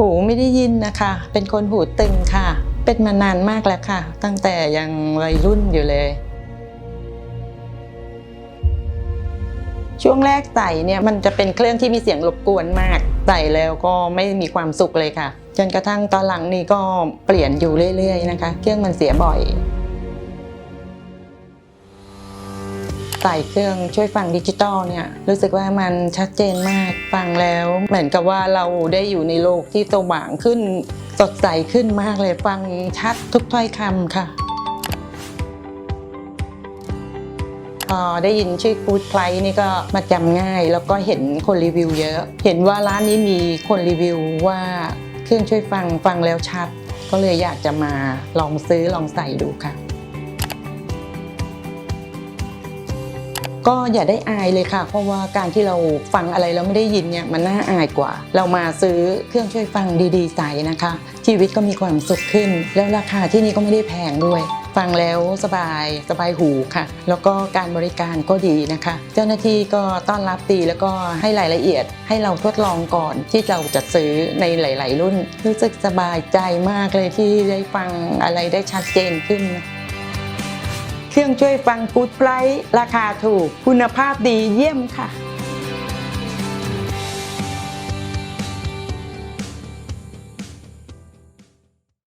หูไม่ได้ยินนะคะ เป็นคนหูตึงค่ะ เป็นมานานมากแล้วค่ะ ตั้งแต่ยังวัยรุ่นอยู่เลย ช่วงแรกใส่เนี่ยมันจะเป็นเครื่องที่มีเสียงรบกวนมากใส่แล้วก็ไม่มีความสุขเลยค่ะ จนกระทั่งตอนหลังนี้ก็เปลี่ยนอยู่เรื่อยๆนะคะ เครื่องมันเสียบ่อย ใส่เครื่องช่วยฟังดิจิตอลเนี่ยรู้สึกว่ามันชัดเจนมากฟังแล้ว เหมือนกับว่าเราได้อยู่ในโลกที่สว่างขึ้น สดใสขึ้นมากเลยฟังชัดทุกถ้อยคำค่ะพอได้ยินชื่อกูดไ i นี่ก็มาจำง่าย แล้วก็เห็นคนรีวิวเยอะ เห็นว่าร้านนี้มีคนรีวิวว่าเครื่องช่วยฟังฟังแล้วชัด ก็เลยอยากจะมาลองซื้อลองใส่ดูค่ะ ก็อย่าได้อายเลยค่ะ เพราะว่าการที่เราฟังอะไรแล้วไม่ได้ยินเนี่ยมันน่าอายกว่า เรามาซื้อเครื่องช่วยฟังดีๆใส่นะคะ ชีวิตก็มีความสุขขึ้น แล้วราคาที่นี่ก็ไม่ได้แพงด้วย ฟังแล้วสบายสบายหูค่ะ แล้วก็การบริการก็ดีนะคะ เจ้าหน้าที่ก็ต้อนรับดีแล้วก็ให้รายละเอียด ให้เราทดลองก่อนที่เราจะซื้อในหลาย ๆ รุ่น รู้สึกสบายใจมากเลยที่ได้ฟังอะไรได้ชัดเจนขึ้น เครื่องช่วยฟังกูดไ i ราคาถูกคุณภาพดีเยี่ยมค่ะ